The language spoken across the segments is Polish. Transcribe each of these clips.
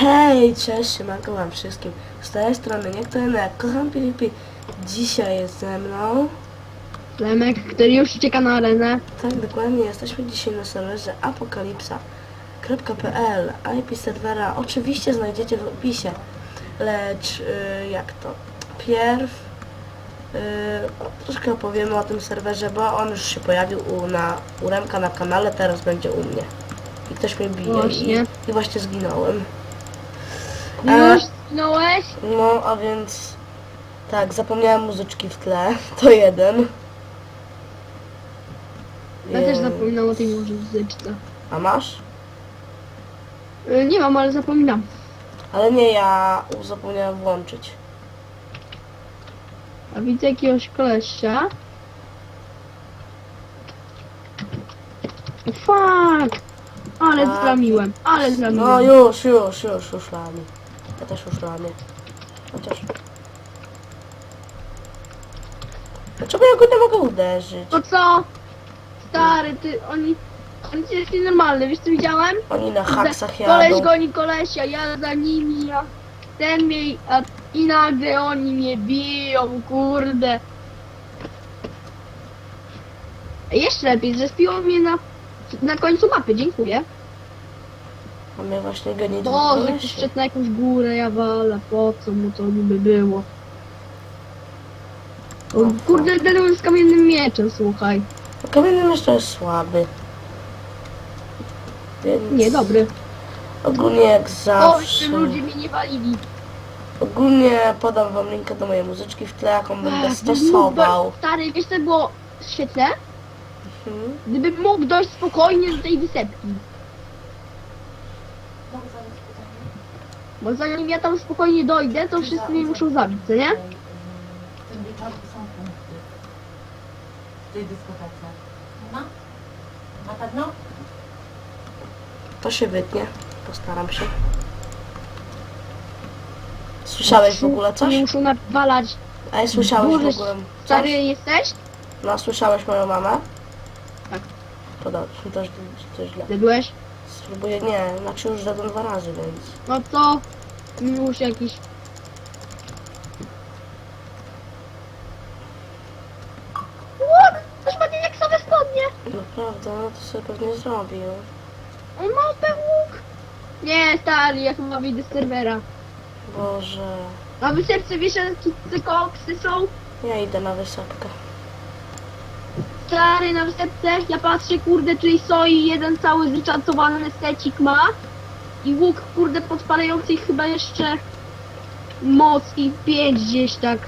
Hej, cześć, siemanko wam wszystkim. Z tej strony nie kto inny, jak kocham PvP. Dzisiaj jest ze mną. Lemek, który już ucieka na arenę. Tak, dokładnie, jesteśmy dzisiaj na serwerze apokalipsa.pl IP serwera oczywiście znajdziecie w opisie. Lecz, y, jak to? Pierw y, troszkę opowiemy o tym serwerze, bo on już się pojawił u, na, u Remka na kanale, teraz będzie u mnie. I ktoś mnie bije Właśnie. i, i właśnie zginąłem. A- Już zginąłeś? No, a więc tak, zapomniałem muzyczki w tle. To jeden. Ja też Jem. zapominam o tej muzyczce. A masz? Y, Nie mam, ale zapominam. Ale nie, ja zapomniałem włączyć. A widzę jakiegoś kolesia. O, Fuck! Ale Tak. zramiłem, ale No zramiłem. już, już, już, już lami. Ja też już lamię. Chociaż... Dlaczego ja go nie mogę uderzyć? To co? Stary, ty, oni... Oni jest nienormalny, wiesz co widziałem? Oni na haksach Koleś jadą. goni kolesia, ja za nimi, ja ten mnie, a i nagle oni mnie biją, kurde. Jeszcze lepiej, zrespiło mnie na, na końcu mapy, dziękuję. A mnie właśnie goni Boże, dwóch jakiś szedł na jakąś górę, ja walę, po co mu to niby było. O, kurde, ten z kamiennym mieczem, słuchaj. Kamienny jeszcze jest słaby. Więc Nie, dobry. ogólnie jak O, zawsze. jeszcze ludzie mnie nie walili. Ogólnie podam wam linkę do mojej muzyczki w tle, jaką będę Ach, stosował. mógłby- Stary, wiesz co było świetne? Mhm. Gdybym mógł dojść spokojnie do tej wysepki. Bo zanim ja tam spokojnie dojdę, to wszyscy mnie muszą zabić, co nie? W tym wieczorku są punkty. W tej dyskotece. No? Na pewno? To się wytnie. Postaram się. Słyszałeś w ogóle coś? Mnie muszą nawalać. Ej, słyszałeś w ogóle Stary coś? jesteś? No, słyszałeś moją mamę? Tak. To dobrze, to, źle- to źle. Ty byłeś? Spróbuję, nie, znaczy już zadam dwa razy, więc... No to już jakiś... What? Ktoś ma diaksowe spodnie! Naprawdę, no to sobie pewnie zrobił. On ma OP łuk! Nie, stary, ja chyba wyjdę z serwera. Boże. Na wysepce wiesz, jakie te koksy są? Ja idę na wysepkę. Stary, na wysepce, ja patrzę, kurde, czyli soi jeden cały zryczantowany secik ma. I łuk, kurde, podpalający chyba jeszcze moc i pięć gdzieś tak.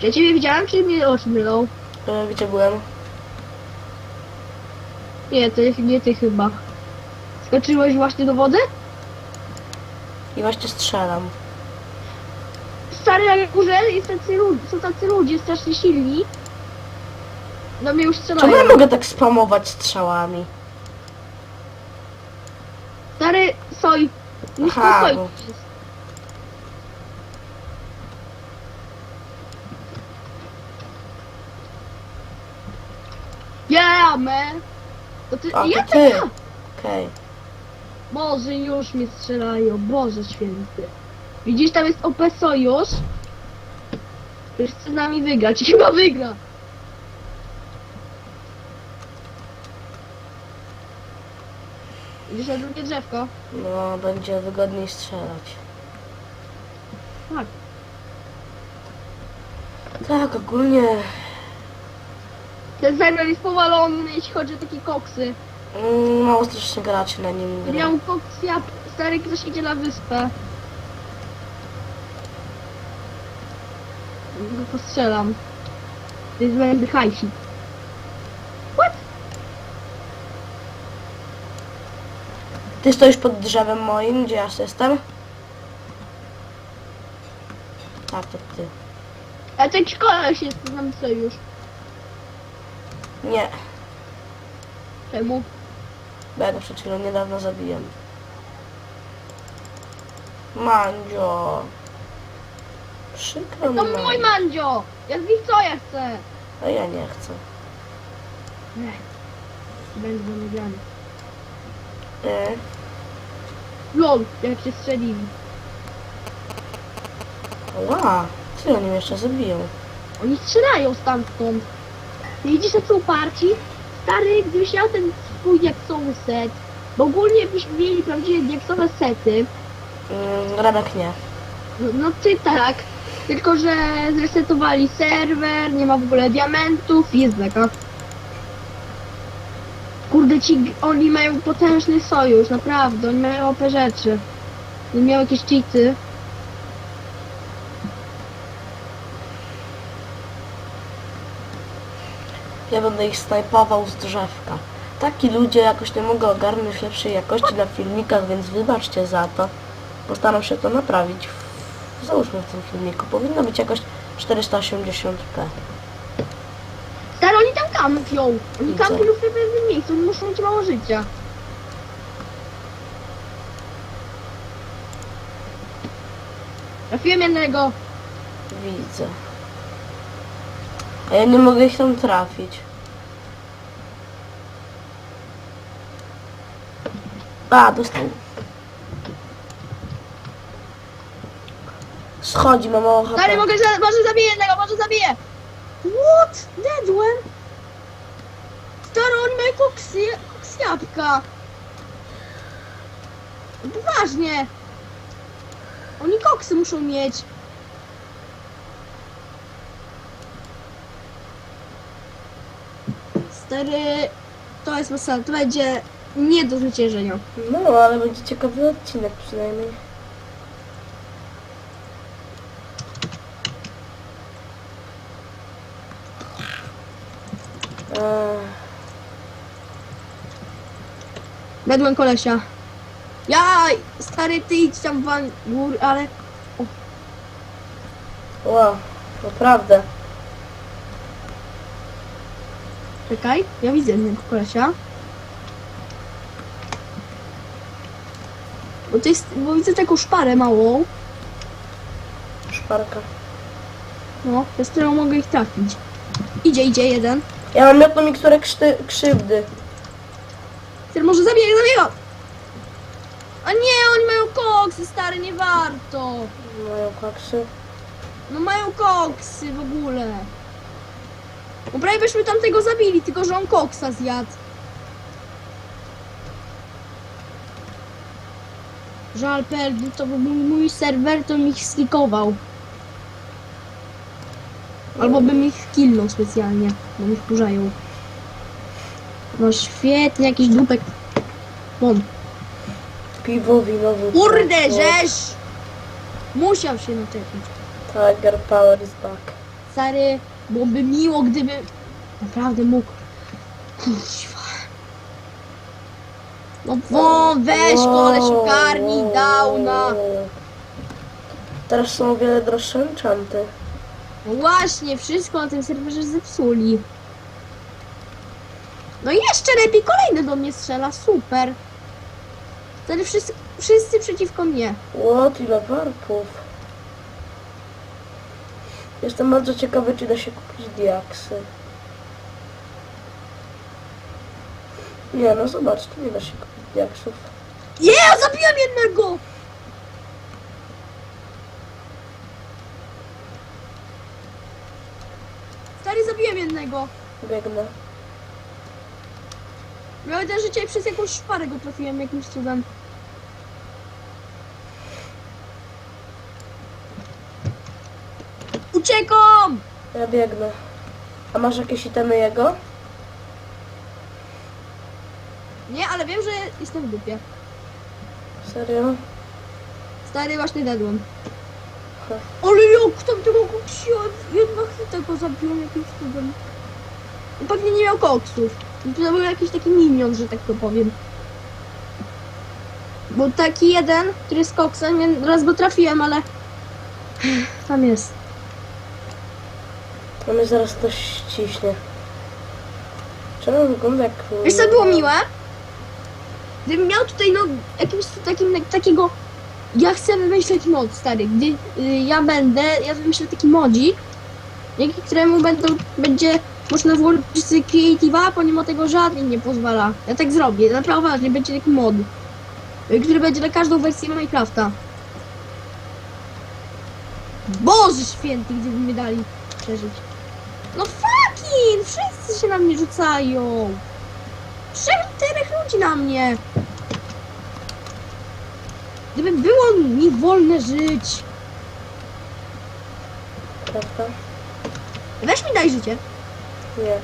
Czy ja ciebie widziałem, czy mnie oczy mylą? E, gdzie byłem? Nie, to jest nie ty chyba. Skoczyłeś właśnie do wody? I właśnie strzelam. Stary, tacy ludzie, są tacy ludzie strasznie silni. No mnie już Czemu ja strzelają. mogę tak spamować strzałami? Stary, soj. Musisz Aha, soj. bo- Yeah, man. To ty, A, to ja ty. tak. Okej. Boże, już mnie strzelają. Boże święty. Widzisz, tam jest OP Sojusz. Już chce z nami wygrać. i Chyba wygra. Widzisz na drugie drzewko? No, będzie wygodniej strzelać. Tak. Tak, ogólnie Ten serwer jest powalony, jeśli chodzi o takie koksy. mm, mało strasznie graczy na nim gra. Miał koks, ja stary ktoś idzie na wyspę. Go postrzelam. To jest będę hajsi. Ty stoisz pod drzewem moim, gdzie ja jestem? Tak, to ty. A ten koleś jest z nami sojusz. Nie, Czemu? bo ja go przed chwilą niedawno zabiłem. Mandzio. Przykro mi. To mój Mandzio. mandzio! Ja z nich co ja chcę? A ja nie chcę. Nie. Będę zamedziany. Nie. Lol, jak się strzelili. Ła, co oni mnie jeszcze zabiją? Oni strzelają stamtąd. Widzisz, jak są parci? Stary, gdybyś miał ten swój diaksowy set, bo ogólnie byśmy mieli prawdziwe diaksowe sety, Mm, Radek nie. no, no ty tak, tylko że zresetowali serwer, nie ma w ogóle diamentów jest beka. Kurde, ci, oni mają potężny sojusz, naprawdę, oni mają OP rzeczy. Nie miał jakieś cheaty. Ja będę ich snajpował z drzewka. Taki ludzie jakoś nie mogą ogarnąć lepszej jakości na filmikach, więc wybaczcie za to. Postaram się to naprawić. Załóżmy w tym filmiku. Powinno być jakoś 480p. Kampią. Oni Widzę. kampią w pewnym miejscu, oni muszą mieć mało życia. Trafiłem jednego. Widzę. A ja nie mogę ich tam trafić. A, dostał. Schodzi, ma mało HP. Stary, mogę, za, może zabiję jednego, może zabiję. What? Dedłem? Stary, mają koksy, koks jabłka. Poważnie. Oni koksy muszą mieć. Stary, to jest masakra, to będzie nie do zwyciężenia. No, ale będzie ciekawy odcinek przynajmniej. Wedłem kolesia. Jaj, stary, ty idź tam w gór, ale... wow, naprawdę. Czekaj, ja widzę jednego kolesia. Bo to jest, bo widzę taką szparę małą, Szparka. no, z którą mogę ich trafić. Idzie, idzie jeden. Ja mam miotną miksturę krzty, krzywdy. Który może zabiję, zabiję go! A nie, oni mają koksy, stary, nie warto. Mają kwaksy. No mają koksy w ogóle. No prawie byśmy tamtego zabili, tylko że on koksa zjadł. Żal Perdu, to był mój, mój serwer, to mi ich skikował. Albo bym ich killnął specjalnie, bo mi wkurzają. No świetnie, jakiś dupek. Bom. Piwo, wino, wódka. Kurde, żeś! Musiał się naczepić. Tiger Power is back. Stary, byłoby miło, gdyby naprawdę mógł. Kurwa. No wo, weź koleś, ogarnij, downa. Teraz są o wiele droższe enchanty. No właśnie, wszystko na tym serwerze zepsuli. No i jeszcze lepiej, kolejny do mnie strzela, super. Wtedy wszyscy, wszyscy przeciwko mnie. Łot, ile warpów. Jestem bardzo ciekawy, czy da się kupić diaksy. Nie, no zobacz, tu nie da się kupić diaksów. Je, zabiłem jednego! Stary, zabiłem jednego. Biegnę. Miałem też życie przez jakąś szparę go trafiłem jakimś cudem. Uciekam! Ja biegnę. A masz jakieś itemy jego? Nie, ale wiem, że jestem w dupie. Serio? Stary, właśnie dedłem. Ha. Ale jak tam tego koksiła, jedna chwita go zabiłem jakimś cudem. I Pewnie nie miał koksów. I to był jakiś taki minion, że tak to powiem. Bo taki jeden, który jest koksem, ja raz go trafiłem, ale... Tam jest. No mnie zaraz to ściśnie. Czemu wygląda jak... Wiesz co było miłe? Gdybym miał tutaj no jakimś takim, takiego... Ja chcę wymyśleć mod stary, gdy y, ja będę, ja wymyślę taki modzik, dzięki któremu będą, będzie można włączyć sobie Creative, a pomimo tego żaden nie pozwala. Ja tak zrobię, naprawdę ważnie, będzie taki mod. który będzie na każdą wersję Minecrafta. Boże święty, gdyby mi dali przeżyć. No fucking! Wszyscy się na mnie rzucają! Czterech ludzi na mnie! Gdyby było mi wolne żyć. Prawda? Weź mi daj życie. Nie.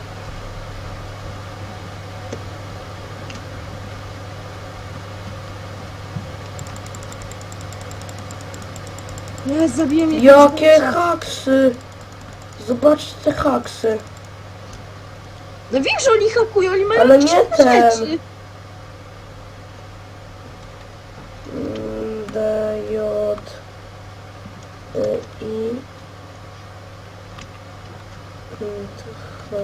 Ja zabiłem jakiegoś Jakie gościa. haksy! Zobaczcie te haksy. No wiem, że oni hakują, oni mają Ale jakieś nie ten. rzeczy. Mm, D, J, y, I, Mm, to To.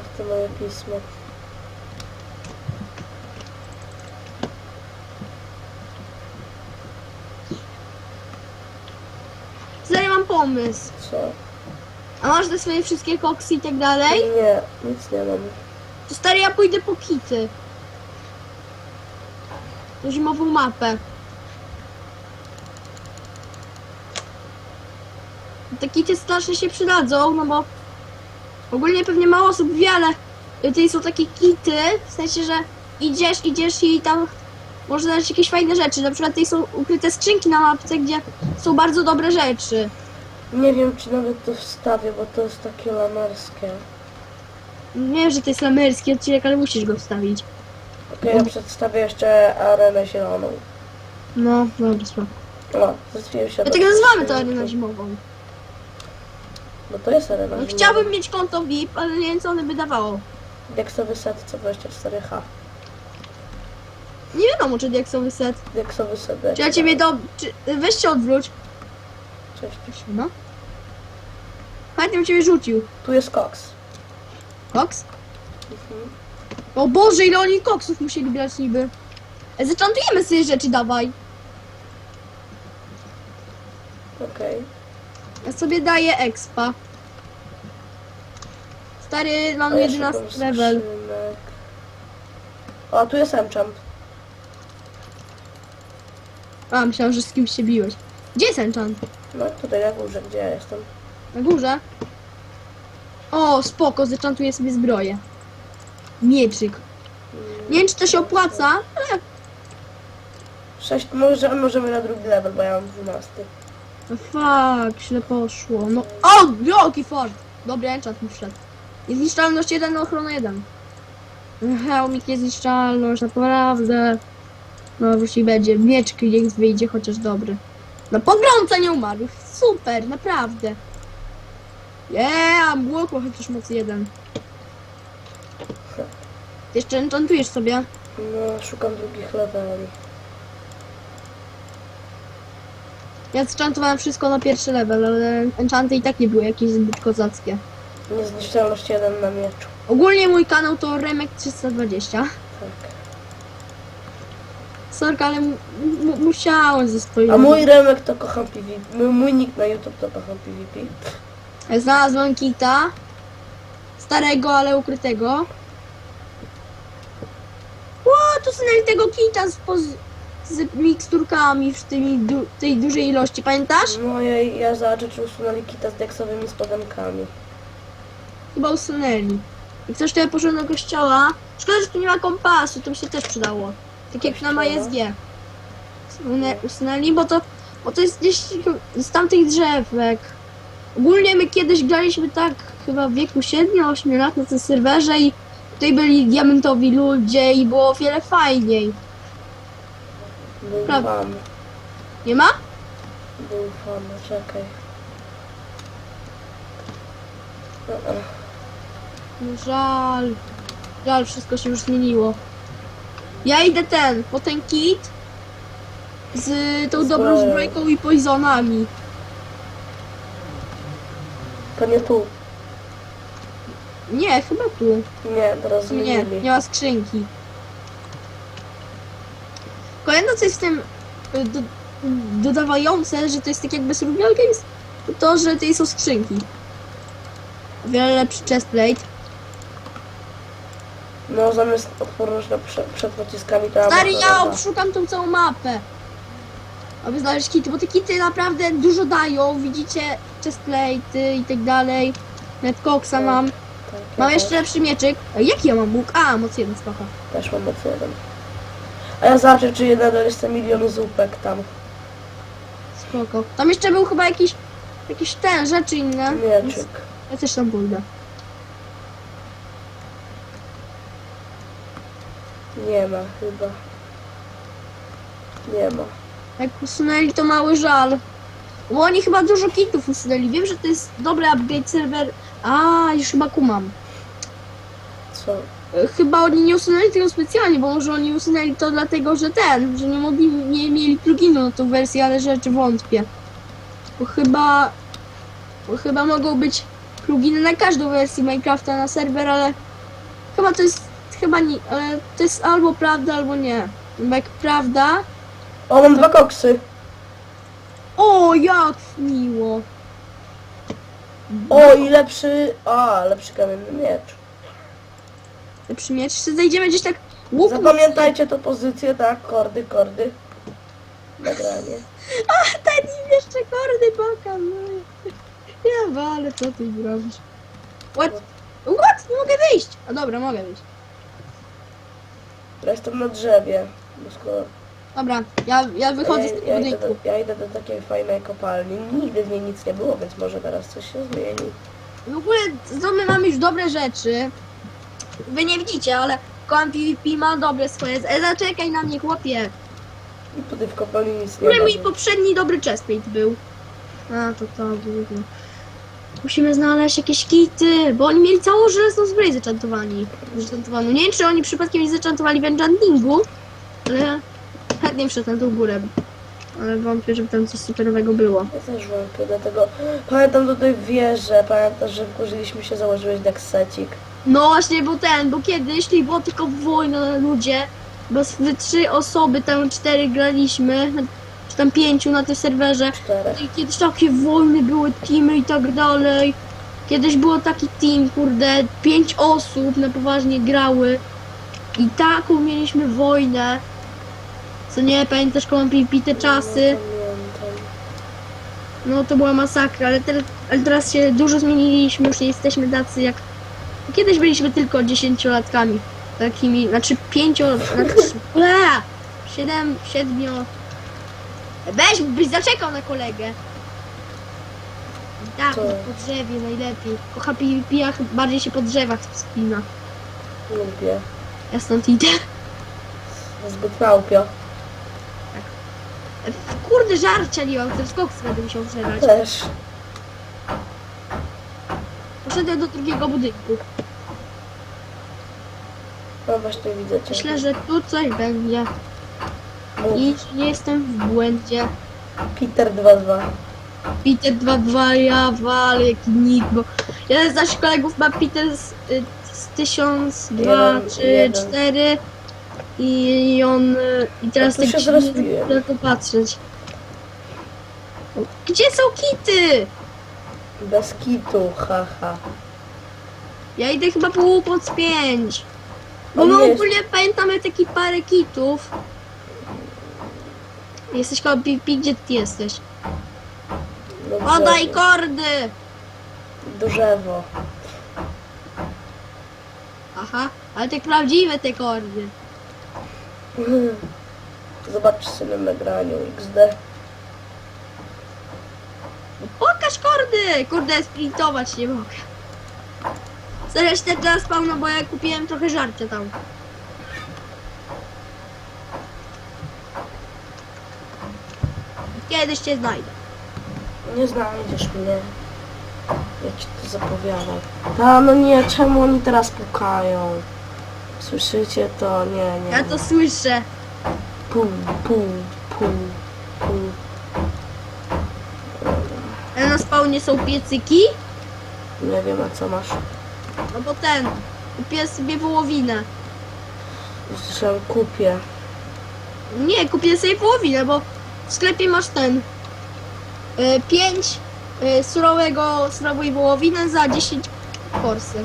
Ach, to moje pismo. Zaraz mam pomysł. Co? A masz te swoje wszystkie koksy i tak dalej? Nie, nic nie mam. To stary, ja pójdę po kity. Zimową mapę. Te kity strasznie się przydadzą, no bo ogólnie pewnie mało osób wie, ale tutaj są takie kity, w sensie, że idziesz, idziesz i tam można znaleźć jakieś fajne rzeczy. Na przykład tutaj są ukryte skrzynki na mapce, gdzie są bardzo dobre rzeczy. Nie wiem, czy nawet to wstawię, bo to jest takie lamarskie. Nie wiem, że to jest lamerski odcinek, ale musisz go wstawić. Okej, ja przedstawię jeszcze arenę zieloną. No, dobra, spoko. O, zastanawiam się. Dlatego nazywamy to areną zimową. Bo to jest arena No, chciałbym mieć konto VIP, ale nie wiem co one by dawało. Deksowy set C24H. Nie wiadomo czy diaksowy set. Deksowy set Czy ja ciebie do... Czy... Weź się odwróć. Cześć. No. Chętnie bym ciebie rzucił. Tu jest koks. Koks? Mhm. O Boże, ile oni koksów musieli brać niby. E, Zaczantujemy sobie rzeczy, dawaj. Okej. Ja sobie daję expa. Stary, mam A ja 11 szukam level. skrzynek. O, tu jest enchant. A, myślałam, że z kimś się biłeś. Gdzie jest enchant? No tutaj na górze, gdzie ja jestem. Na górze? O, spoko, zachantuję sobie zbroję. Mieczyk. Mm, Nie wiem, czy to się opłaca, ale Sześć, może, możemy na drugi level, bo ja mam 12. No fuck, źle poszło. No. O! Jaki fart! Dobry enchant mi wszedł. Niezniszczalność 1 na ochronę 1. Hełmik niezniszczalność, naprawdę. No już i będzie. Mieczk niech wyjdzie chociaż dobry. No pogromca nie umarł. Super, naprawdę. Yeah, błokło chociaż moc 1. Jeszcze enchantujesz sobie. No, szukam drugich leveli. Ja enchantowałem wszystko na pierwszy level, ale enchanty i tak nie były jakieś zbyt kozackie. Niezniszczalność 1 na mieczu. Ogólnie mój kanał to Remek 320. Tak. Sorka, ale mu- mu- musiałem ze swoim. A mój Remek to kocham PvP. Mój, mój nick na YouTube to kocham PvP. Znalazłem kita. Starego, ale ukrytego. Ło, tu znali tego kita z, poz- z miksturkami w tymi du- tej dużej ilości, pamiętasz? No ja, ja zobaczę, czy usunęli kita z deksowymi spodenkami. Chyba usunęli. Jak coś to ja poszedłem do kościoła. Szkoda, że tu nie ma kompasu, to by się też przydało. Tak jak na. Usunę- Usunęli, bo to, bo to jest gdzieś z tamtych drzewek. Ogólnie my kiedyś graliśmy tak chyba w wieku 7-8 lat na tym serwerze i tutaj byli diamentowi ludzie i było o wiele fajniej. Prawda. fan. Nie ma? Fan, czekaj. No. No żal. Żal, wszystko się już zmieniło. Ja idę ten, po ten kit z tą dobrą zbrojką i poisonami. To nie tu. Nie, chyba tu. Nie, teraz Nie, zmienili. nie ma skrzynki. Kolejne co jest w tym y, do, dodawające, że to jest tak jakby survival games, to że tutaj są skrzynki. wiele lepszy chestplate. No zamiast odporność na prze, przed pociskami to Stary, ja obszukam tą całą mapę. Aby znaleźć kity, bo te kity naprawdę dużo dają. Widzicie, chestplate i tak dalej. Net koksa mam. Tak, Mam jeszcze lepszy mieczyk. A jaki ja mam łuk? A, moc jeden, spoko. Też, też mam moc jeden. A ja zobaczę, czy nadal jeszcze milion zupek tam. Spoko. Tam jeszcze był chyba jakiś, jakiś ten, rzeczy inne. Mieczyk. Ja też tam pójdę. Nie ma chyba. Nie ma. Jak usunęli to mały żal. Bo oni chyba dużo kitów usunęli. Wiem, że to jest dobry upgrade serwer. A, już chyba kumam. Co? E, Chyba oni nie usunęli tego specjalnie, bo może oni usunęli to dlatego, że ten, że nie mogli, nie mieli pluginu na tą wersję, ale rzeczy wątpię. Bo chyba, bo chyba mogą być pluginy na każdą wersję Minecrafta na serwer, ale chyba to jest, chyba nie, ale to jest albo prawda, albo nie. Bo jak prawda, O, mam dwa koksy. o jak miło. O, i lepszy... A, lepszy kamienny miecz. Lepszy miecz, czy zajdziemy gdzieś tak łuk Zapamiętajcie tą pozycję, tak? Kordy, kordy. Nagranie. ten im jeszcze kordy pokazuje. Ja wale, co ty robisz? What? What? Nie mogę wyjść! A dobra, mogę wyjść. Ja jestem na drzewie. Bo skoro... Dobra, ja, ja wychodzę ja, z tego ja, idę budynku. do, ja idę do takiej fajnej kopalni. Nigdy w niej nic nie było, więc może teraz coś się zmieni. W ogóle to my mamy już dobre rzeczy. Wy nie widzicie, ale kołem PvP ma dobre swoje. E, zaczekaj na mnie, chłopie. I tutaj w kopalni nic nie ma. mój poprzedni dobry chestplate był. A, to to był. Musimy znaleźć jakieś kity, bo oni mieli całą żelazną zbroję zaczantowani. Zaczantowaną. Nie wiem, czy oni przypadkiem nie zaczantowali w enchantingu, ale chętnie wszedł na tą górę. Ale wątpię, żeby tam coś superowego było. Ja też wątpię, dlatego pamiętam tutaj wieżę, pamiętasz, że wkurzyliśmy się, założyłeś deksecik. No właśnie, bo ten, bo kiedyś to było tylko wojna na ludzie, bo wy trzy osoby, tam cztery graliśmy, czy tam pięciu na tym serwerze. Czterech. I kiedyś takie wojny były, teamy i tak dalej. Kiedyś było taki team, kurde, pięć osób na poważnie grały. I taką mieliśmy wojnę. Co nie, pamiętasz koło PvP te czasy? Nie. No to była masakra, ale, teraz, ale teraz się dużo zmieniliśmy, już nie jesteśmy tacy jak... Kiedyś byliśmy tylko dziesięciolatkami. Takimi, znaczy pięcio... Znaczy! Siedem, siedmio... Weź, byś zaczekał na kolegę. Tak, Co? po drzewie najlepiej. Kocha jak bardziej się po drzewach spina. Lubię. Ja stąd idę. Zbyt małpio. Kurde, żarcia nie mam, ten skok będę musiał przelać. Też. Poszedłem do drugiego budynku. No właśnie widzę cię. Myślę, że tu coś będzie. Mów. I nie jestem w błędzie. Peter 2-2. Peter 22, ja walę, jaki nick, bo jeden z naszych kolegów ma Peter z, y, z 1000, 2, Jeden, 3, jeden. 4 i on, y, i teraz Ja tu tak się się tylko patrzeć. Gdzie są kity? Bez kitu, haha. Ja idę chyba po łupoc 5. Bo my jest. ogólnie pamiętamy takie parę kitów. Jesteś koło PvP, gdzie ty jesteś? No Podaj drzewo. kordy! Drzewo. Aha, ale te prawdziwe te kordy. Zobaczcie na nagraniu XD. Pokaż kordy! Kurde, sprintować nie mogę. Zresztą teraz pełno, bo ja kupiłem trochę żarcia tam. Kiedyś cię znajdę. Nie znajdziesz mnie. Ja ci to zapowiadam. A no nie, czemu oni teraz pukają? Słyszycie to? Nie, nie. Ja to słyszę. Pum, pum, pum, pum. Ale na spawnie są piecyki. Nie wiem, a co masz? No bo ten. Kupię sobie wołowinę. Słyszałem, kupię. Nie, kupię sobie wołowinę, bo w sklepie masz ten. 5 surowego, surowej wołowiny za 10 forsy.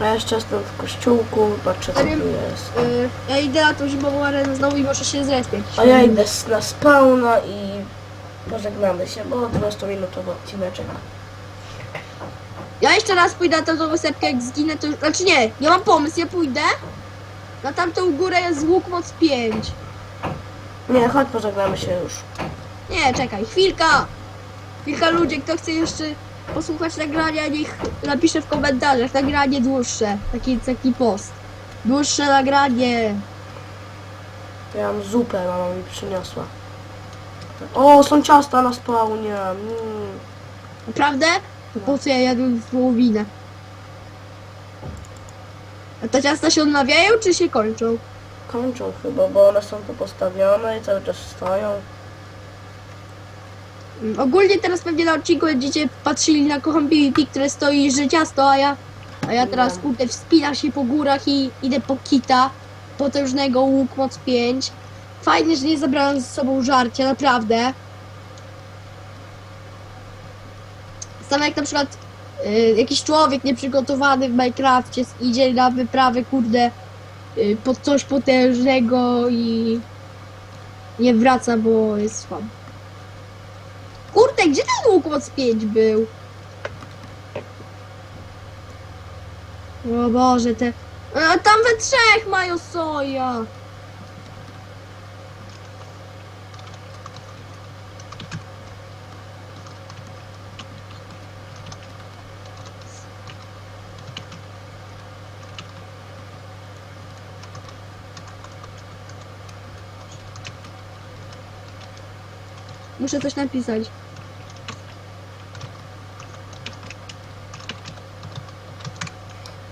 Ja jeszcze jestem w kościółku, patrzę co tu jest. Yy, ja idę na tą zimową arenę znowu i może się zrespieć. A ja idę na spawna i pożegnamy się, bo 20-minutowy odcineczek. Ja jeszcze raz pójdę na tamtą wysepkę, jak zginę to... Znaczy nie, ja mam pomysł, ja pójdę. Na tamtą górę jest łuk moc 5. Nie, chodź pożegnamy się już. Nie, czekaj, chwilka! Chwilka ludzie, kto chce jeszcze posłuchać nagrania, niech napisze w komentarzach. Nagranie dłuższe, taki, taki post. Dłuższe nagranie. Ja mam zupę, mama mi przyniosła. O, są ciasta na spawnie. Mm. Naprawdę? To po co ja jadłem wołowinę? A te ciasta się odnawiają, czy się kończą? Kończą chyba, bo one są tu postawione i cały czas stoją. Mm, Ogólnie teraz pewnie na odcinku będziecie patrzyli na kocham PvP, które stoi że ciasto, a ja, a ja teraz No. kurde wspinam się po górach i idę po kita potężnego łuk moc 5. Fajnie, że nie zabrałem ze sobą żarcia, naprawdę. Sam jak na przykład y, jakiś człowiek nieprzygotowany w Minecrafcie idzie na wyprawę, kurde, y, pod coś potężnego i nie wraca, bo jest słaby. Kurde, gdzie ten łuk moc 5 był? O Boże, te... A tam we trzech mają soja! Muszę coś napisać.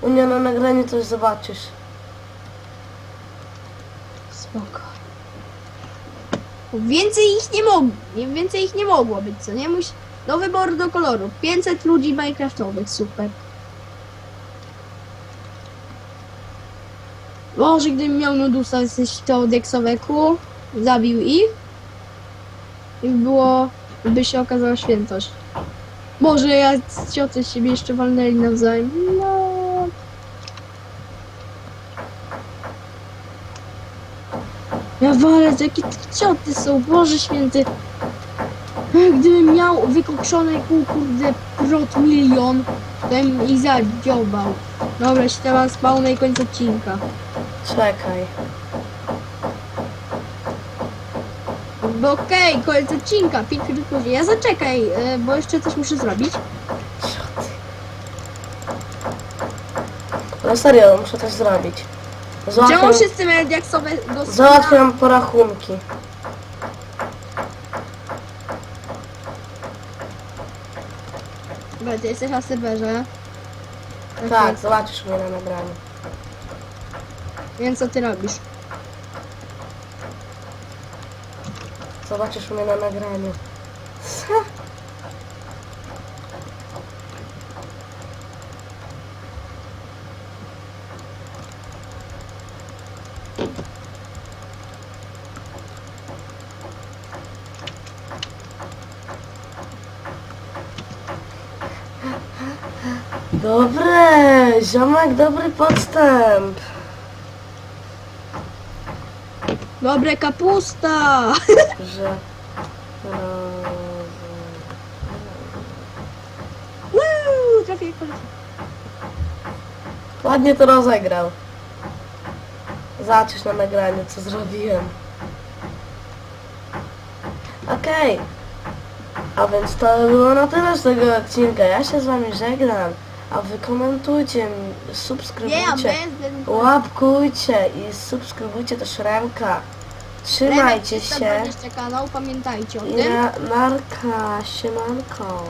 U mnie na nagraniu coś zobaczysz. Spoko. Więcej ich nie mogło, więcej ich nie mogło być, co nie? Muś... Do wyboru do koloru. 500 ludzi minecraftowych, super. Może gdybym miał nudusa z to deksoweku, zabił ich i było, by się okazała świętość. Może ja z cioty siebie jeszcze walnęli nawzajem. No. Ja walę, jakie te cioty są, Boże święty. Gdybym miał wykokszone pół kurde prot milion, to bym ich zadziobał. Dobra, się teraz spał i koniec odcinka. Czekaj. Bo okej, koniec odcinka, 5 minut później. Ja zaczekaj, e, bo jeszcze coś muszę zrobić. No serio, muszę coś zrobić. Czemu Załatwiam, wszyscy mają diaksowe go załatwiam porachunki. Ty jesteś na serwerze. Tak, zobaczysz mnie na nagraniu. Więc co ty robisz? Zobaczysz mnie na nagraniu. Dobre, ziomek, dobry podstęp. Dobre, kapusta! Że... Trafię. Ładnie to rozegrał. Zobaczysz na nagraniu, co zrobiłem. Okej. A więc to było na tyle z tego odcinka. Ja się z wami żegnam. A wy komentujcie, subskrybujcie, łapkujcie i subskrybujcie też Remka. Trzymajcie się. kanał, pamiętajcie o tym. na, narka, siemanko.